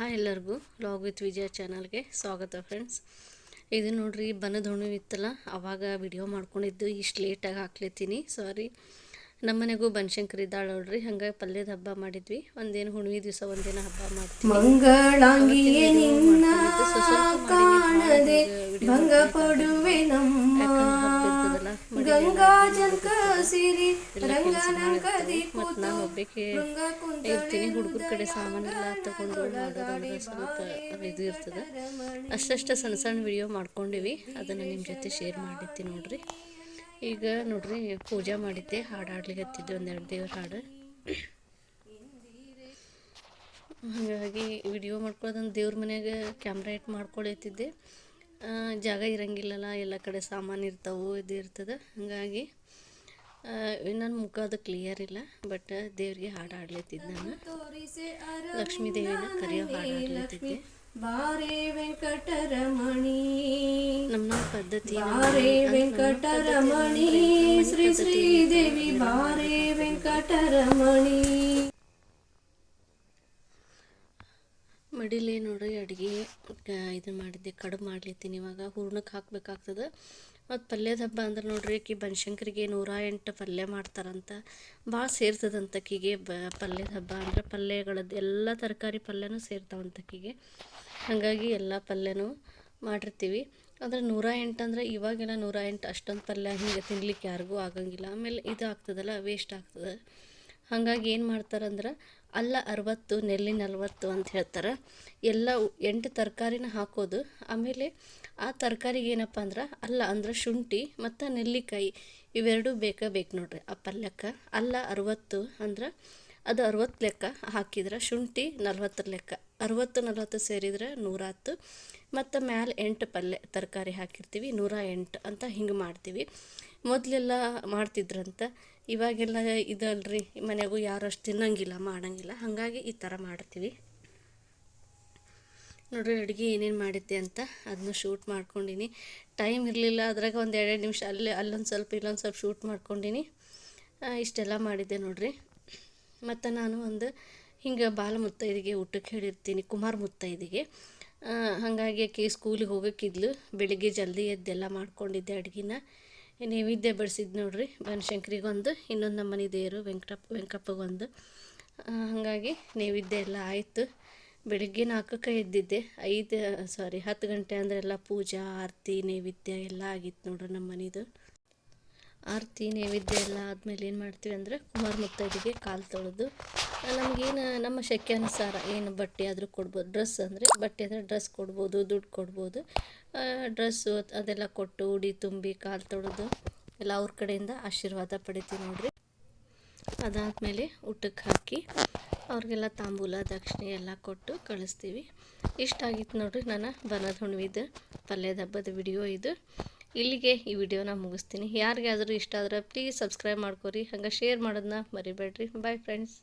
Hi ಎಲ್ಲರಿಗೂ log with ವಿಜಯ ಚಾನಲ್ಗೆ ಸ್ವಾಗತ ಫ್ರೆಂಡ್ಸ್ ಇದು ನೋಡ್ರಿ ಬನದ ಹುಣ್ಣಿಮೆ ಇತ್ತಲ್ಲ ಅವಾಗ ವಿಡಿಯೋ ಮಾಡ್ಕೊಂಡಿದ್ದು ಇಷ್ಟು ಲೇಟಾಗಿ ಹಾಕ್ಲತ್ತೀನಿ ಸಾರಿ ನಮ್ಮ ಮನೆಗೂ ಬನಶಂಕರಿ ಇದ್ದಾಳೆ ನೋಡ್ರಿ ಹಂಗಾಗಿ ಪಲ್ಯದ ಹಬ್ಬ ಮಾಡಿದ್ವಿ. ಒಂದೇನು ಹುಣ್ಣಿ ದಿವಸ ಒಂದಿನ ಹಬ್ಬ ಮಾಡ್ತೀವಿ. ಗಂಗಾ ಜಂಕ ಸಿರಿ ನಾನು ಒಬ್ಬಕ್ಕೆ ಇರ್ತೀನಿ ಹುಡುಗರ ಕಡೆ ಸಾಮಾನೆಲ್ಲ ತಗೊಂಡು ಸ್ವಲ್ಪ ಇದು ಇರ್ತದೆ. ಅಷ್ಟಷ್ಟು ಸಣ್ಣ ಸಣ್ಣ ವಿಡಿಯೋ ಮಾಡ್ಕೊಂಡಿವಿ. ಅದನ್ನು ನಿಮ್ಮ ಜೊತೆ ಶೇರ್ ಮಾಡಿದ್ದೆ ನೋಡ್ರಿ. ಈಗ ನೋಡ್ರಿ ಪೂಜೆ ಮಾಡಿದ್ದೆ ಹಾಡು ಹಾಡ್ಲಿಕ್ಕೆ ಹತ್ತಿದ್ದೆ ಒಂದೆರಡು ದೇವ್ರ ಹಾಡು. ಹಾಗಾಗಿ ವಿಡಿಯೋ ಮಾಡ್ಕೊಳ್ಳೋದೊಂದು ದೇವ್ರ ಮನೆಯಾಗ ಕ್ಯಾಮ್ರಾ ಇಟ್ಟು ಮಾಡ್ಕೊಳತ್ತಿದ್ದೆ. ಆ, ಜಾಗ ಇರಂಗಿಲ್ಲಲ್ಲ ಎಲ್ಲ ಕಡೆ ಸಾಮಾನು ಇರ್ತಾವೆ ಇದು ಇರ್ತದೆ. ಹಾಗಾಗಿ ನನ್ನ ಮುಖ ಅದು ಕ್ಲಿಯರ್ ಇಲ್ಲ ಬಟ್ ದೇವ್ರಿಗೆ ಹಾಡು ಹಾಡ್ಲತ್ತಿದ್ದೆ ನಾನು. ಲಕ್ಷ್ಮೀ ದೇವಿನ ಕರೆಯೋ ಹಾಡು ಹಾಡ್ಲತ್ತಿದ್ದೆ. ಬಾರೆ ವೆಂಕಟರಮಣಿ ನಮ್ಮ ಪದ್ಧತಿ ಬಾರೇ ವೆಂಕಟರಮಣಿ ಶ್ರೀ ಶ್ರೀದೇವಿ ಬಾರೇ ವೆಂಕಟರಮಣಿ. ಮಡಿಲಿ ನೋಡ್ರಿ ಅಡುಗೆ ಇದನ್ನು ಮಾಡಿದ್ದೆ, ಕಡುಬು ಮಾಡ್ಲಿತ್ತೀನಿ. ಇವಾಗ ಹೂರ್ಣಕ್ಕೆ ಹಾಕ್ಬೇಕಾಗ್ತದೆ. ಮತ್ತು ಪಲ್ಯದ ಹಬ್ಬ ಅಂದ್ರೆ ನೋಡ್ರಿ ಆಕಿ ಬನಶಂಕರಿಗೆ ನೂರ ಎಂಟು ಪಲ್ಯ ಮಾಡ್ತಾರಂತ. ಭಾಳ ಸೇರ್ತದಂತ ಆಕಿಗೆ ಬ, ಪಲ್ಯದ ಹಬ್ಬ. ಅಂದ್ರೆ ಪಲ್ಯಗಳದ್ದು ಎಲ್ಲ ತರಕಾರಿ ಪಲ್ಯನೂ ಸೇರ್ತಾವಂತ ಆಕಿಗೆ ಹಾಗಾಗಿ ಎಲ್ಲ ಪಲ್ಯನೂ ಮಾಡಿರ್ತೀವಿ. ಆದರೆ ನೂರ ಎಂಟು ಅಂದ್ರೆ ಇವಾಗೆಲ್ಲ ನೂರ ಎಂಟು ಅಷ್ಟೊಂದು ಪಲ್ಯ ಹಿಂಗೆ ತಿನ್ಲಿಕ್ಕೆ ಯಾರಿಗೂ ಆಗಂಗಿಲ್ಲ. ಆಮೇಲೆ ಇದು ಆಗ್ತದಲ್ಲ ವೇಸ್ಟ್ ಆಗ್ತದೆ. ಹಾಗಾಗಿ ಏನು ಮಾಡ್ತಾರಂದ್ರೆ ಅಲ್ಲ ಅರವತ್ತು, ನೆಲ್ಲಿ ನಲ್ವತ್ತು ಅಂತ ಹೇಳ್ತಾರೆ. ಎಲ್ಲ ಎಂಟು ತರಕಾರಿನ ಹಾಕೋದು. ಆಮೇಲೆ ಆ ತರಕಾರಿಗೆ ಏನಪ್ಪ ಅಂದ್ರೆ, ಅಲ್ಲ ಅಂದ್ರೆ ಶುಂಠಿ ಮತ್ತು ನೆಲ್ಲಿಕಾಯಿ ಇವೆರಡೂ ಬೇಕೇ ಬೇಕು ನೋಡ್ರಿ. ಆ ಪಲ್ಯಕ್ಕೆ ಅಲ್ಲ ಅರವತ್ತು ಅಂದ್ರೆ ಅದು ಅರವತ್ತು ಲೆಕ್ಕ ಹಾಕಿದ್ರೆ ಶುಂಠಿ ನಲ್ವತ್ತರ ಲೆಕ್ಕ. ಅರವತ್ತು, ನಲ್ವತ್ತು ಸೇರಿದ್ರೆ ನೂರ ಹತ್ತು ಮತ್ತು ಮ್ಯಾಲೆ ಎಂಟು ಪಲ್ಯ ತರಕಾರಿ ಹಾಕಿರ್ತೀವಿ, ನೂರ ಎಂಟು ಅಂತ ಹಿಂಗೆ ಮಾಡ್ತೀವಿ. ಮೊದಲೆಲ್ಲ ಮಾಡ್ತಿದ್ರಂತ. ಇವಾಗೆಲ್ಲ ಇದಲ್ರಿ ಮನೆಗೂ ಯಾರು ಅಷ್ಟು ತಿನ್ನಂಗಿಲ್ಲ, ಮಾಡಂಗಿಲ್ಲ. ಹಾಗಾಗಿ ಈ ಥರ ಮಾಡ್ತೀವಿ. ನೋಡ್ರಿ, ಅಡುಗೆ ಏನೇನು ಮಾಡಿದ್ದೆ ಅಂತ ಅದನ್ನ ಶೂಟ್ ಮಾಡ್ಕೊಂಡಿನಿ. ಟೈಮ್ ಇರಲಿಲ್ಲ, ಅದ್ರಾಗ ಒಂದು ಎರಡೆರಡು ನಿಮಿಷ, ಅಲ್ಲೇ, ಅಲ್ಲೊಂದು ಸ್ವಲ್ಪ, ಇಲ್ಲೊಂದು ಸ್ವಲ್ಪ ಶೂಟ್ ಮಾಡ್ಕೊಂಡಿನಿ. ಇಷ್ಟೆಲ್ಲ ಮಾಡಿದ್ದೆ ನೋಡ್ರಿ. ಮತ್ತು ನಾನು ಒಂದು ಹಿಂಗೆ ಬಾಲ ಮುತ್ತೈದಿಗೆ ಊಟಕ್ಕೆ ಹೇಳಿರ್ತೀನಿ, ಕುಮಾರ್ ಮುತ್ತೈದಿಗೆ. ಹಾಗಾಗಿ ಆಕೆ ಸ್ಕೂಲಿಗೆ ಹೋಗೋಕ್ಕಿದ್ಲು. ಬೆಳಿಗ್ಗೆ ಜಲ್ದಿ ಎದ್ದೆಲ್ಲ ಮಾಡ್ಕೊಂಡಿದ್ದೆ ಅಡ್ಗಿನ. ನೈವೇದ್ಯ ಬಡಿಸಿದ್ದು ನೋಡ್ರಿ, ಬನಶಂಕರಿಗೊಂದು, ಇನ್ನೊಂದು ನಮ್ಮ ಮನೆ ದೇವರು ವೆಂಕಟಪ್ಪ, ವೆಂಕಪ್ಪಗೊಂದು. ಹಾಗಾಗಿ ನೈವೇದ್ಯ ಎಲ್ಲ ಆಯಿತು. ಬೆಳಿಗ್ಗೆ ನಾಲ್ಕಕ್ಕೆ ಎದ್ದಿದ್ದೆ. ಐದು ಸಾರಿ ಹತ್ತು ಗಂಟೆ ಅಂದ್ರೆ ಎಲ್ಲ ಪೂಜಾ, ಆರತಿ, ನೈವೇದ್ಯ ಎಲ್ಲ ಆಗಿತ್ತು ನೋಡ್ರಿ ನಮ್ಮ ಆರತಿ, ನೈವೇದ್ಯ ಎಲ್ಲ ಆದಮೇಲೆ ಏನು ಮಾಡ್ತೀವಿ ಅಂದರೆ ಕುಮಾರ ಮುತ್ತೈದಿಗೆ ಕಾಲು ತೊಳೆದು ನಮಗೇನು ನಮ್ಮ ಶಕ್ಯಾನುಸಾರ ಏನು ಬಟ್ಟೆ ಆದರೂ ಕೊಡ್ಬೋದು. ಡ್ರೆಸ್ ಅಂದರೆ ಬಟ್ಟೆ ಅಂದರೆ ಡ್ರೆಸ್ ಕೊಡ್ಬೋದು, ದುಡ್ಡು ಕೊಡ್ಬೋದು. ಡ್ರೆಸ್ಸು ಅದೆಲ್ಲ ಕೊಟ್ಟು ಉಡಿ, ತುಂಬಿ, ಕಾಲು ತೊಳೆದು ಎಲ್ಲ ಅವ್ರ ಕಡೆಯಿಂದ ಆಶೀರ್ವಾದ ಪಡಿತೀವಿ ನೋಡಿರಿ. ಅದಾದಮೇಲೆ ಊಟಕ್ಕೆ ಹಾಕಿ ಅವ್ರಿಗೆಲ್ಲ ತಾಂಬೂಲ, ದಕ್ಷಿಣೆ ಎಲ್ಲ ಕೊಟ್ಟು ಕಳಿಸ್ತೀವಿ. ಇಷ್ಟ ಆಗಿತ್ತು ನೋಡಿರಿ ನಾನು ಬನದ ಹುಣ್ವಿದ ಪಲ್ಯದ ಹಬ್ಬದ ವಿಡಿಯೋ ಇದು. ಇಲ್ಲಿಗೆ ಈ ವಿಡಿಯೋನ ಮುಗಿಸ್ತೀನಿ. ಯಾರಿಗಾದರೂ ಇಷ್ಟ ಆದ್ರೆ ಪ್ಲೀಸ್ ಸಬ್ಸ್ಕ್ರೈಬ್ ಮಾಡ್ಕೊರಿ. ಹಂಗೆ ಶೇರ್ ಮಾಡೋದನ್ನ ಮರಿಬೇಡ್ರಿ. Bye friends